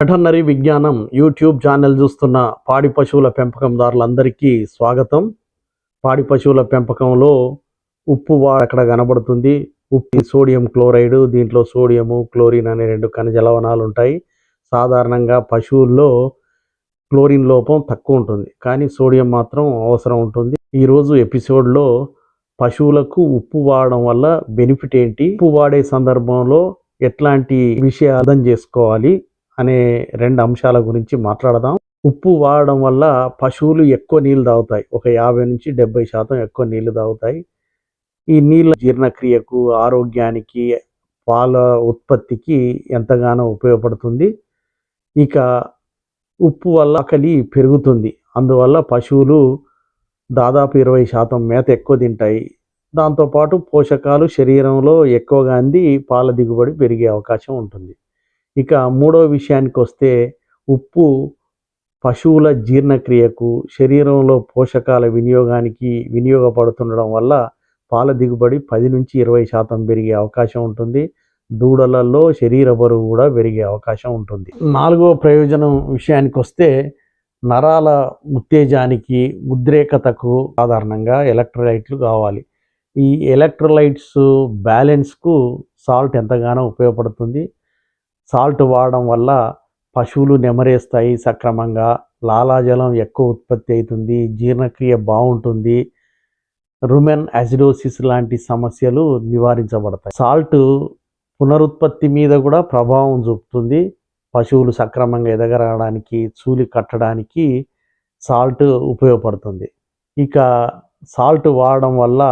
Veterinary విజ్ఞానం YouTube channel చూస్తున్న పాడి పశువుల పెంపకందారులందరికీ స్వాగతం. పాడి పశువుల పెంపకంలో ఉప్పు అక్కడ కనబడుతుంది? ఉప్పు సోడియం క్లోరైడ్ దీంట్లో సోడియము క్లోరిన్ అనే రెండు ఖనిజ లవణాలు ఉంటాయి. సాధారణంగా పశువుల్లో క్లోరిన్ లోపం తక్కువ ఉంటుంది. కానీ సోడియం మాత్రం అవసరం ఉంటుంది. ఈరోజు ఎపిసోడ్లో పశువులకు ఉప్పు వాడడం వల్ల బెనిఫిట్ ఏంటి? ఉప్పు వాడే సందర్భంలో ఎట్లాంటి విషయాలు అర్థం చేసుకోవాలి అనే రెండు అంశాల గురించి మాట్లాడదాం. ఉప్పు వాడడం వల్ల పశువులు ఎక్కువ నీళ్ళు తాగుతాయి. ఒక యాభై నుంచి డెబ్బై శాతం ఎక్కువ నీళ్ళు తాగుతాయి. ఈ నీళ్ళ జీర్ణక్రియకు ఆరోగ్యానికి పాల ఉత్పత్తికి ఎంతగానో ఉపయోగపడుతుంది. ఇక ఉప్పు వల్ల ఆకలి పెరుగుతుంది. అందువల్ల పశువులు దాదాపు ఇరవై శాతం మేత ఎక్కువ తింటాయి. దాంతోపాటు పోషకాలు శరీరంలో ఎక్కువగా అంది పాల దిగుబడి పెరిగే అవకాశం ఉంటుంది. ఇక మూడో విషయానికి వస్తే ఉప్పు పశువుల జీర్ణక్రియకు శరీరంలో పోషకాల వినియోగానికి వినియోగపడుతుండడం వల్ల పాల దిగుబడి పది నుంచి ఇరవై శాతం పెరిగే అవకాశం ఉంటుంది. దూడలలో శరీర బరువు కూడా పెరిగే అవకాశం ఉంటుంది. నాలుగో ప్రయోజనం విషయానికి వస్తే నరాల ఉత్తేజానికి ఉద్రేకతకు సాధారణంగా ఎలక్ట్రోలైట్లు కావాలి. ఈ ఎలక్ట్రోలైట్స్ బ్యాలెన్స్కు సాల్ట్ ఎంతగానో ఉపయోగపడుతుంది. సాల్ట్ వాడడం వల్ల పశువులు నెమరేస్తాయి సక్రమంగా. లాలాజలం ఎక్కువ ఉత్పత్తి అవుతుంది. జీర్ణక్రియ బాగుంటుంది. రుమెన్ యాసిడోసిస్ లాంటి సమస్యలు నివారించబడతాయి. సాల్ట్ పునరుత్పత్తి మీద కూడా ప్రభావం చూపుతుంది. పశువులు సక్రమంగా ఎదగరావడానికి చూలి కట్టడానికి సాల్ట్ ఉపయోగపడుతుంది. ఇక సాల్ట్ వాడడం వల్ల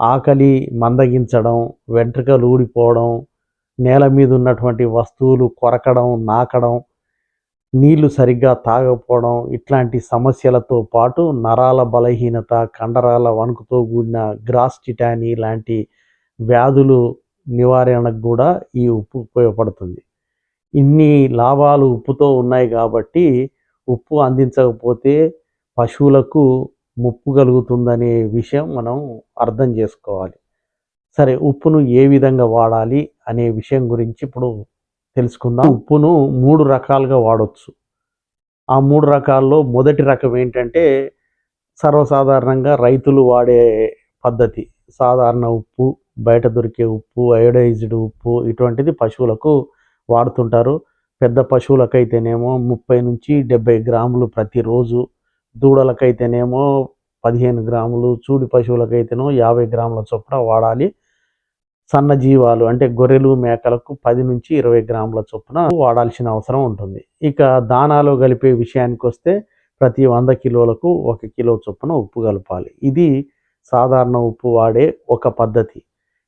ఆకలి మందగించడం వెంట్రుకలు ఊడిపోవడం నేల మీద ఉన్నటువంటి వస్తువులు కొరకడం నాకడం నీళ్ళు సరిగ్గా తాగకపోవడం ఇట్లాంటి సమస్యలతో పాటు నరాల బలహీనత కండరాల వణుకుతో కూడిన గ్రాస్ టిటానీ లాంటి వ్యాధులు నివారణకు కూడా ఈ ఉప్పు ఉపయోగపడుతుంది ఇన్ని లాభాలు ఉప్పుతో ఉన్నాయి కాబట్టి ఉప్పు అందించకపోతే పశువులకు ముప్పు కలుగుతుందనే విషయం మనం అర్థం చేసుకోవాలి. సరే ఉప్పును ఏ విధంగా వాడాలి అనే విషయం గురించి ఇప్పుడు తెలుసుకుందాం. ఉప్పును మూడు రకాలుగా వాడవచ్చు ఆ మూడు రకాల్లో మొదటి రకం ఏంటంటే సర్వసాధారణంగా రైతులు వాడే పద్ధతి. సాధారణ ఉప్పు బయట దొరికే ఉప్పు అయోడైజ్డ్ ఉప్పు ఇటువంటిది పశువులకు వాడుతుంటారు. పెద్ద పశువులకైతేనేమో ముప్పై నుంచి డెబ్బై గ్రాములు ప్రతిరోజు దూడలకైతేనేమో పదిహేను గ్రాములు చూడి పశువులకైతేనో యాభై గ్రాముల చొప్పున వాడాలి. సన్న జీవాలు అంటే గొర్రెలు మేకలకు పది నుంచి ఇరవై గ్రాముల చొప్పున వాడాల్సిన అవసరం ఉంటుంది. ఇక దానాలో కలిపే విషయానికి వస్తే ప్రతి వంద కిలోలకు ఒక కిలో చొప్పున ఉప్పు కలపాలి. ఇది సాధారణ ఉప్పు వాడే ఒక పద్ధతి.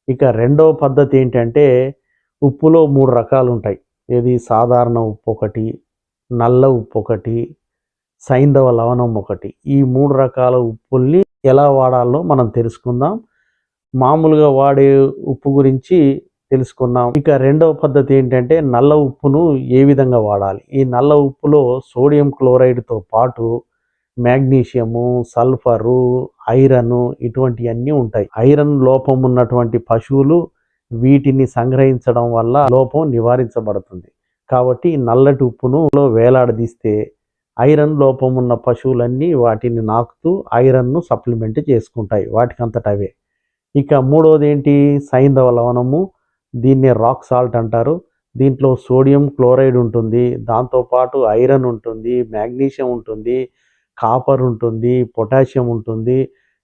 ఇక రెండవ పద్ధతి ఏంటంటే ఉప్పులో మూడు రకాలు ఉంటాయి ఇది సాధారణ ఉప్పు ఒకటి నల్ల ఉప్పు ఒకటి సైంధవ లవణం ఒకటి. ఈ మూడు రకాల ఉప్పుల్ని ఎలా వాడాలో మనం తెలుసుకుందాం. మామూలుగా వాడే ఉప్పు గురించి తెలుసుకున్నాం ఇక రెండవ పద్ధతి ఏంటంటే నల్ల ఉప్పును ఏ విధంగా వాడాలి? ఈ నల్ల ఉప్పులో సోడియం క్లోరైడ్తో పాటు మ్యాగ్నీషియము సల్ఫరు ఐరన్ ఇటువంటివన్నీ ఉంటాయి. ఐరన్ లోపం ఉన్నటువంటి పశువులు వీటిని సంగ్రహించడం వల్ల లోపం నివారించబడుతుంది. కాబట్టి నల్లటి ఉప్పును వేలాడదీస్తే ఐరన్ లోపం ఉన్న పశువులన్నీ వాటిని నాకుతూ ఐరన్ను సప్లిమెంట్ చేసుకుంటాయి. వాటికంతట అవే ఇక మూడోది ఏంటి సైంధవ లవణము. దీన్ని రాక్ సాల్ట్ అంటారు. దీంట్లో సోడియం క్లోరైడ్ ఉంటుంది. దాంతోపాటు ఐరన్ ఉంటుంది మ్యాగ్నీషియం ఉంటుంది కాపర్ ఉంటుంది పొటాషియం ఉంటుంది.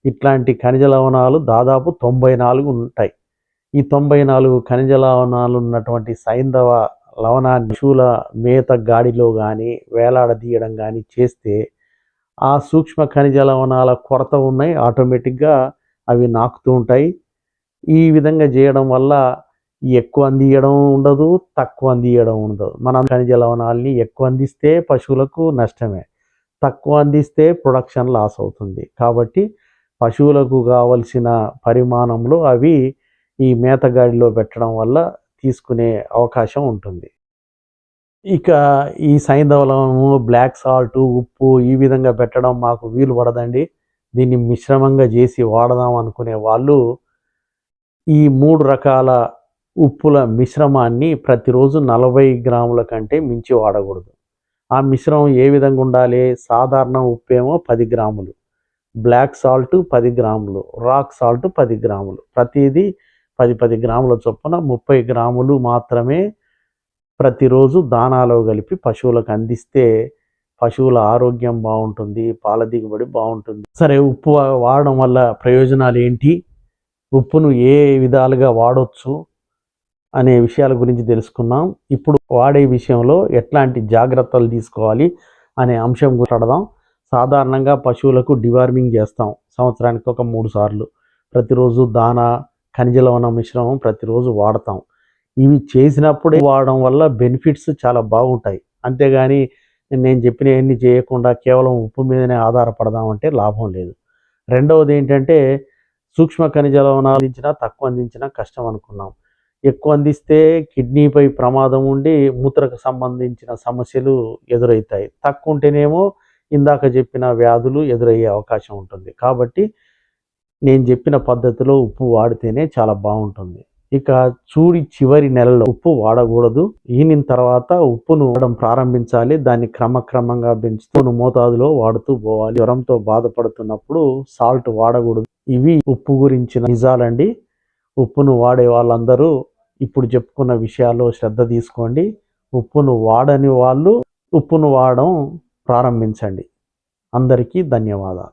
ఇట్లాంటి ఖనిజ లవణాలు దాదాపు తొంభై నాలుగు ఉంటాయి. ఈ తొంభై నాలుగు ఖనిజ లవణాలు ఉన్నటువంటి సైంధవ లవణాన్ని పశువుల మేత గాడిలో కానీ వేలాడదీయడం కానీ చేస్తే ఆ సూక్ష్మ ఖనిజ లవణాల కొరత ఉన్నాయి. ఆటోమేటిక్గా అవి నాకుతూ ఉంటాయి. ఈ విధంగా చేయడం వల్ల ఎక్కువ అందియడం ఉండదు తక్కువ అందియడం ఉండదు. మనం ఖనిజ లవణాలని ఎక్కువ అందిస్తే పశువులకు నష్టమే. తక్కువ అందిస్తే ప్రొడక్షన్ లాస్ అవుతుంది. కాబట్టి పశువులకు కావలసిన పరిమాణంలో అవి ఈ మేతగాడిలో పెట్టడం వల్ల తీసుకునే అవకాశం ఉంటుంది. ఇక ఈ సైంధవలము బ్లాక్ సాల్ట్ ఉప్పు ఈ విధంగా పెట్టడం మాకు వీలు పడదండి. దీన్ని మిశ్రమంగా చేసి వాడదాం అనుకునే వాళ్ళు ఈ మూడు రకాల ఉప్పుల మిశ్రమాన్ని ప్రతిరోజు నలభై గ్రాముల కంటే మించి వాడకూడదు. ఆ మిశ్రమం ఏ విధంగా ఉండాలి? సాధారణ ఉప్పు ఏమో పది గ్రాములు బ్లాక్ సాల్ట్ పది గ్రాములు రాక్ సాల్ట్ పది గ్రాములు. ప్రతిదీ పది పది గ్రాముల చొప్పున ముప్పై గ్రాములు మాత్రమే ప్రతిరోజు దానాలో కలిపి పశువులకు అందిస్తే పశువుల ఆరోగ్యం బాగుంటుంది పాల దిగుబడి బాగుంటుంది. సరే ఉప్పు వాడడం వల్ల ప్రయోజనాలు ఏంటి? ఉప్పును ఏ విధాలుగా వాడవచ్చు అనే విషయాల గురించి తెలుసుకున్నాం ఇప్పుడు వాడే విషయంలో ఎట్లాంటి జాగ్రత్తలు తీసుకోవాలి అనే అంశం మాట్లాడదాం. సాధారణంగా పశువులకు డివార్మింగ్ చేస్తాం సంవత్సరానికి ఒక మూడు సార్లు. ప్రతిరోజు దానా ఖనిజ లవణ మిశ్రమం ప్రతిరోజు వాడతాం. ఇవి చేసినప్పుడే వాడడం వల్ల బెనిఫిట్స్ చాలా బాగుంటాయి. అంతేగాని నేను చెప్పినవన్నీ చేయకుండా కేవలం ఉప్పు మీదనే ఆధారపడదామంటే లాభం లేదు. రెండవది ఏంటంటే సూక్ష్మ ఖనిజ లవణాలు అందించినా తక్కువ అందించినా కష్టం అనుకున్నాం. ఎక్కువ అందిస్తే కిడ్నీపై ప్రమాదం ఉండి మూత్రకు సంబంధించిన సమస్యలు ఎదురవుతాయి. తక్కువ ఉంటేనేమో ఇందాక చెప్పిన వ్యాధులు ఎదురయ్యే అవకాశం ఉంటుంది. కాబట్టి నేను చెప్పిన పద్ధతిలో ఉప్పు వాడితేనే చాలా బాగుంటుంది. ఇక చూడి చివరి నెలలో ఉప్పు వాడకూడదు. ఈనిన తర్వాత ఉప్పును వాడడం ప్రారంభించాలి. దాన్ని క్రమక్రమంగా పెంచుతూ మోతాదులో వాడుతూ పోవాలి. జ్వరంతో బాధపడుతున్నప్పుడు సాల్ట్ వాడకూడదు. ఇవి ఉప్పు గురించిన నిజాలండి. ఉప్పును వాడే వాళ్ళందరూ ఇప్పుడు చెప్పుకున్న విషయాల్లో శ్రద్ధ తీసుకోండి. ఉప్పును వాడని వాళ్ళు ఉప్పును వాడడం ప్రారంభించండి. అందరికీ ధన్యవాదాలు.